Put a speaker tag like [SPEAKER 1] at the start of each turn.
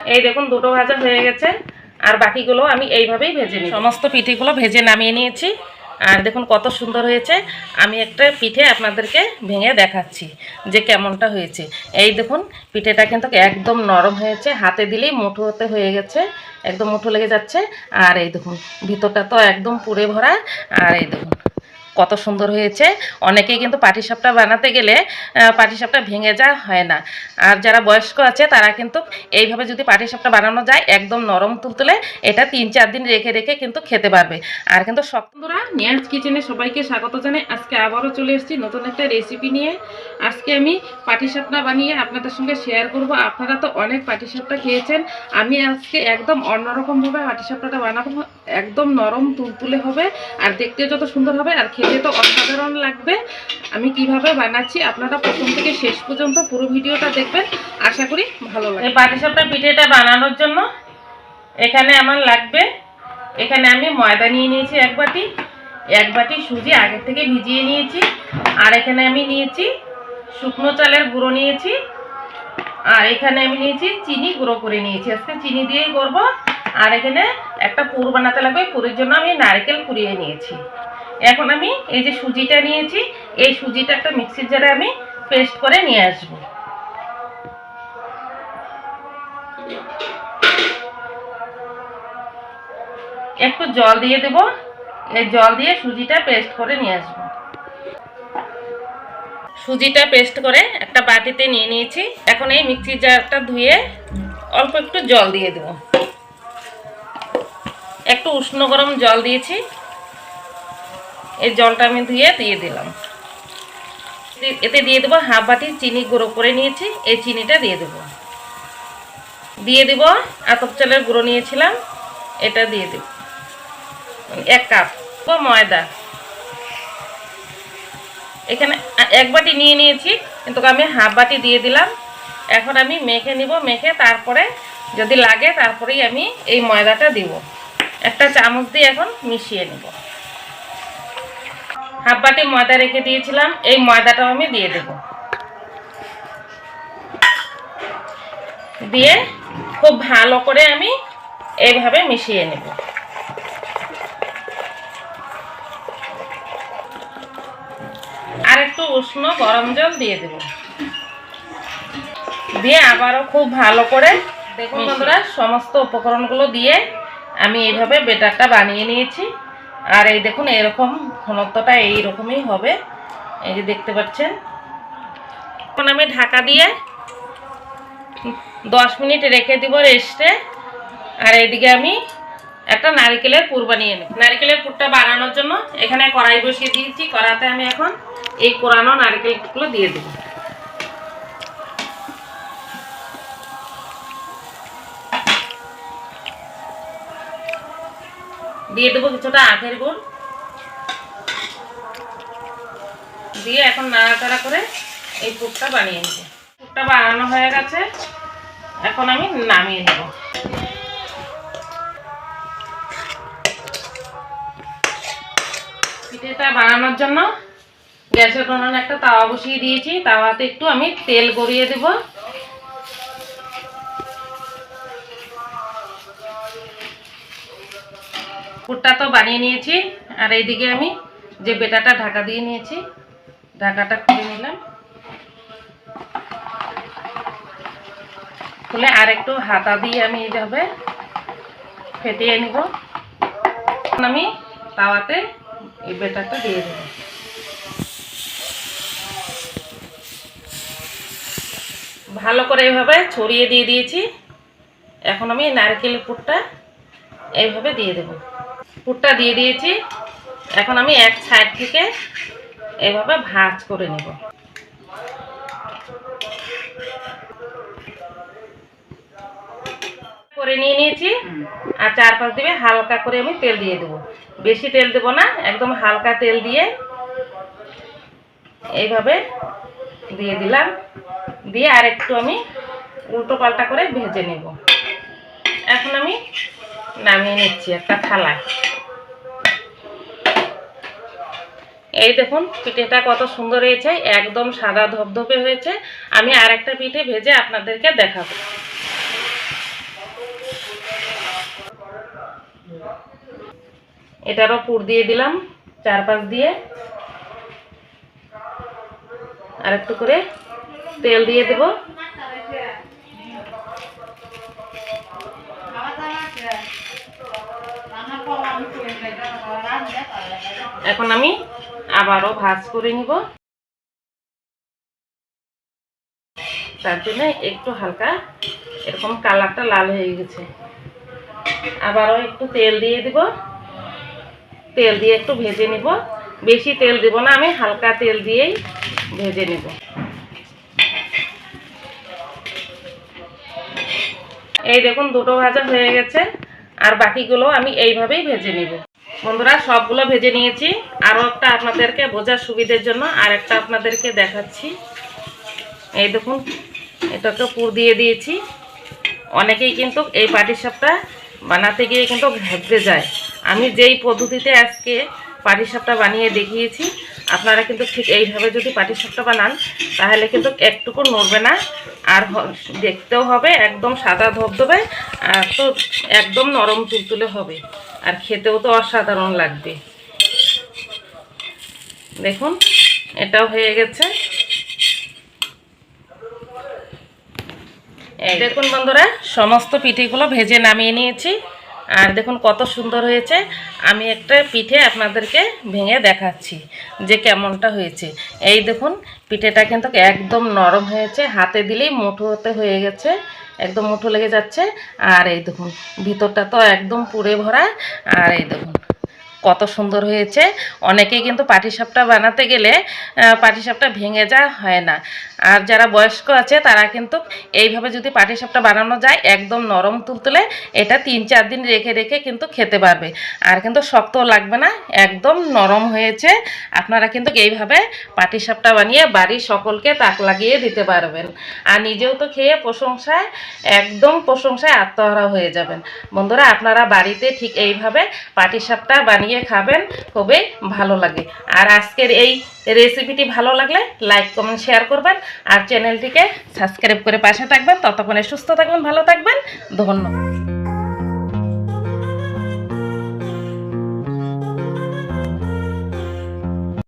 [SPEAKER 1] এই দেখুন, দুটো ভাজা হয়ে গেছে। আর বাকিগুলো আমি এইভাবেই ভেজে নিই সমস্ত পিঠেগুলো ভেজে নামিয়ে নিয়েছি। আর দেখুন, কত সুন্দর হয়েছে। আমি একটা পিঠে আপনাদেরকে ভেঙে দেখাচ্ছি যে কেমনটা হয়েছে। এই দেখুন, পিঠেটা কিন্তু একদম নরম হয়েছে। হাতে দিলেই মুঠো হতে হয়ে গেছে। একদম মুঠো লেগে যাচ্ছে। আর এই দেখুন, ভিতরটা তো একদম পুড়ে ভরা। আর এই দেখুন কত সুন্দর হয়েছে। অনেকেই কিন্তু পাটিসাপটা বানাতে গেলে পাটিসাপটা ভেঙে যা হয় না। আর যারা বয়স্ক আছে, তারা কিন্তু এইভাবে যদি পাটিসাপটা বানানো যায়, একদম নরম তুলতুলে, এটা তিন চার দিন রেখে রেখে কিন্তু খেতে পারবে। আর কিন্তু শক্তরা নিয়াজ কিচেনে সবাইকে স্বাগত জানাই। আজকে আবারও চলে এসেছি নতুন একটা রেসিপি নিয়ে। আজকে আমি পাটিসাপটা বানিয়ে আপনাদের সঙ্গে শেয়ার করব। আপনারা তো অনেক পাটিসাপটা খেয়েছেন। আমি আজকে একদম অন্যরকমভাবে পাটিসাপটাটা বানাবো। একদম নরম তুলতুলে হবে, আর দেখতে যত সুন্দর হবে, আর খেতে তো অসাধারণ লাগবে, আমি কীভাবে বানাচ্ছি, আপনারা প্রথম থেকে শেষ পর্যন্ত পুরো ভিডিওটা দেখবেন, আশা করি ভালো লাগবে। পাটিসাপটা পিঠেটা বানানোর জন্য এখানে আমার লাগবে, এখানে আমি ময়দা নিয়ে নিয়েছি এক বাটি এক বাটি সুজি আগে থেকে ভিজিয়ে নিয়েছি, আর এখানে আমি নিয়েছি শুকনো চালের গুঁড়ো নিয়েছি, আর এখানে আমি নিয়েছি চিনি গুঁড়ো করে নিয়েছি। আজকে চিনি দিয়েই করব, আর এখানে একটা পুর বানাতে লাগবে, পুরের জন্য আমি নারকেল কুড়িয়ে নিয়েছি। এখন আমি এই যে সুজিটা নিয়েছি, এই সুজিটা একটা মিক্সির জারে আমি পেস্ট করে নিয়ে আসব। একটু জল দিয়ে দেব, এই জল দিয়ে সুজিটা পেস্ট করে নিয়ে আসব। সুজিটা পেস্ট করে একটা বাটিতে নিয়ে নিয়েছি, এখন এই মিক্সির জারটা ধুয়ে অল্প একটু জল দিয়ে দেব। একটু উষ্ণ গরম জল দিয়েছি এই জলটা আমি ধুয়ে দিয়ে দিলাম। এতে দিয়ে দেবো হাফ বাটি চিনি গুঁড়ো করে নিয়েছি, এই চিনিটা দিয়ে দেবো। দিয়ে দেবো আতপ চালের গুঁড়ো নিয়েছিলাম, এটা দিয়ে দেব। এক কাপ ময়দা। এখানে এক বাটি নিয়ে নিয়েছি, কিন্তু আমি হাফ বাটি দিয়ে দিলাম। এখন আমি মেখে নিব, মেখে তারপরে যদি লাগে তারপরেই আমি এই ময়দাটা দিব। একটা চামচ দিয়ে এখন মিশিয়ে নিব। হাফ বাটি ময়দা রেখে দিয়েছিলাম এই ময়দাটাও আমি দিয়ে দেব। দিয়ে খুব ভালো করে আমি এইভাবে মিশিয়ে নেব। আর একটু উষ্ণ গরম জল দিয়ে দেব। দিয়ে আবারও খুব ভালো করে দেখুন বন্ধুরা সমস্ত উপকরণগুলো দিয়ে আমি এইভাবে বেটারটা বানিয়ে নিয়েছি। আর এই দেখুন এরকম ঘনত্বটা এই রকমই হবে। এই যে দেখতে পাচ্ছেন। এখন আমি ঢাকা দিয়ে দশ মিনিট রেখে দিব রেস্টে। আর এদিকে আমি একটা নারকেলের পুর বানিয়ে নেব। নারকেলের পুরটা বানানোর জন্য এখানে কড়াই বসিয়ে দিয়েছি। কড়াতে আমি এখন এই কোরানো নারকেলগুলো দিয়ে দেব। দিয়ে দেবো কিছুটা আখের গুড়। দিয়ে এখন নাড়াচাড়া করে এই পুরটা বানিয়ে নেব। পুরটা বানানো হয়ে গেছে। এখন আমি নামিয়ে নেব। পিঠেটা বানানোর জন্য গ্যাসের উনুনে একটা তাওয়া বসিয়ে দিয়েছি। তাওয়াতে একটু আমি তেল গড়িয়ে দেব। পুরটা তো বানিয়ে নিয়েছি। আর এইদিকে আমি যে বেটাটা ঢাকা দিয়ে নিয়েছি ঢাকাটা খুলে নিলাম। খুলে আর একটু হাতা দিয়ে আমি এইভাবে ফেটিয়ে নিব। আমি তাওয়াতে এই বেটারটা দিয়ে দেব। ভালো করে এইভাবে ছড়িয়ে দিয়ে দিয়েছি। এখন আমি নারকেলের পুরটা এইভাবে দিয়ে দেব। পুরটা দিয়ে দিয়েছি। এখন আমি এক সাইড থেকে এইভাবে ভাজ করে নেব। করে নিয়ে নিয়েছি। আর চারপাশ দিবে হালকা করে আমি তেল দিয়ে দেবো। বেশি তেল দেবো না, একদম হালকা তেল দিয়ে এইভাবে দিয়ে দিলাম। দিয়ে আর একটু আমি উল্টো পাল্টা করে ভেজে নেব। এখন আমি নামিয়ে নিচ্ছি একটা থালায়। এই দেখুন, পিঠেটা কত সুন্দর হয়েছে, একদম সাদা ধপধপে হয়েছে। আমি আর একটা পিঠে ভেজে আপনাদেরকে দেখাবো। এটারও পুর দিয়ে দিলাম চার পাঁচ দিয়ে। আর একটু করে তেল দিয়ে দেব। এখন আমি আবারও ভাজ করে নিব। তার জন্য একটু হালকা এরকম কালারটা লাল হয়ে গেছে। আবারও একটু তেল দিয়ে দিব। তেল দিয়ে একটু ভেজে নিব। বেশি তেল দিব না, আমি হালকা তেল দিয়েই ভেজে নেব। এই দেখুন, দুটো ভাজা হয়ে গেছে। আর বাকিগুলো আমি এইভাবেই ভেজে নিব। বন্ধুরা, সবগুলো ভেজে নিয়েছি। আরও একটা আপনাদেরকে বোঝার সুবিধের জন্য আর একটা আপনাদেরকে দেখাচ্ছি। এই দেখুন, এটাকে পুর দিয়ে দিয়েছি। অনেকেই কিন্তু এই পাটিসাপটা বানাতে গিয়ে কিন্তু ঘেবড়ে যায়। আমি যেই পদ্ধতিতে আজকে পাটিসাপটা বানিয়ে দেখিয়েছি, আপনারা কিন্তু ঠিক এইভাবে যদি পাটিসাপটা বানান, তাহলে কিন্তু একটুকু নড়বে না। আর দেখতেও হবে, একদম সাদা ধবধবে, আর তো একদম নরম তুলতুলে হবে। আর খেতেও তো অসাধারণ লাগবে। দেখুন এটাও হয়ে গেছে। দেখুন বন্ধুরা সমস্ত পিঠেগুলো ভেজে নামিয়ে নিয়েছি। আর দেখুন কত সুন্দর হয়েছে। আমি একটা পিঠে আপনাদেরকে ভেঙে দেখাচ্ছি যে কেমনটা হয়েছে। এই দেখুন পিঠেটা কিন্তু একদম নরম হয়েছে। হাতে দিলেই মুঠো হতে হয়ে গেছে। একদম মুঠো লেগে যাচ্ছে। আর এই দেখুন, ভিতরটা তো একদম পুড়ে ভরা। আর এই দেখুন কত সুন্দর হয়েছে। অনেকেই কিন্তু পাটিসাপটা বানাতে গেলে পাটিসাপটা ভেঙে যা হয় না। আর যারা বয়স্ক আছে, তারা কিন্তু এইভাবে যদি পাটিসাপটা বানানো যায়, একদম নরম তুলতুলে, এটা তিন চার দিন রেখে রেখে কিন্তু খেতে পারবে। আর কিন্তু শক্ত লাগবে না, একদম নরম হয়েছে। আপনারা কিন্তু এইভাবে পাটিসাপটা বানিয়ে বাড়ির সকলকে তাক লাগিয়ে দিতে পারবেন। আর নিজেও তো খেয়ে প্রশংসায়, একদম প্রশংসায় আত্মহারা হয়ে যাবেন। বন্ধুরা, আপনারা বাড়িতে ঠিক এইভাবে পাটিসাপটা বানিয়ে খাবেন, খুবই ভালো লাগে। আর আজকের এই রেসিপিটি ভালো লাগলে লাইক কমেন্ট শেয়ার করবেন আর চ্যানেলটিকে সাবস্ক্রাইব করে পাশে থাকবেন। ততক্ষণে সুস্থ থাকবেন, ভালো থাকবেন। ধন্যবাদ।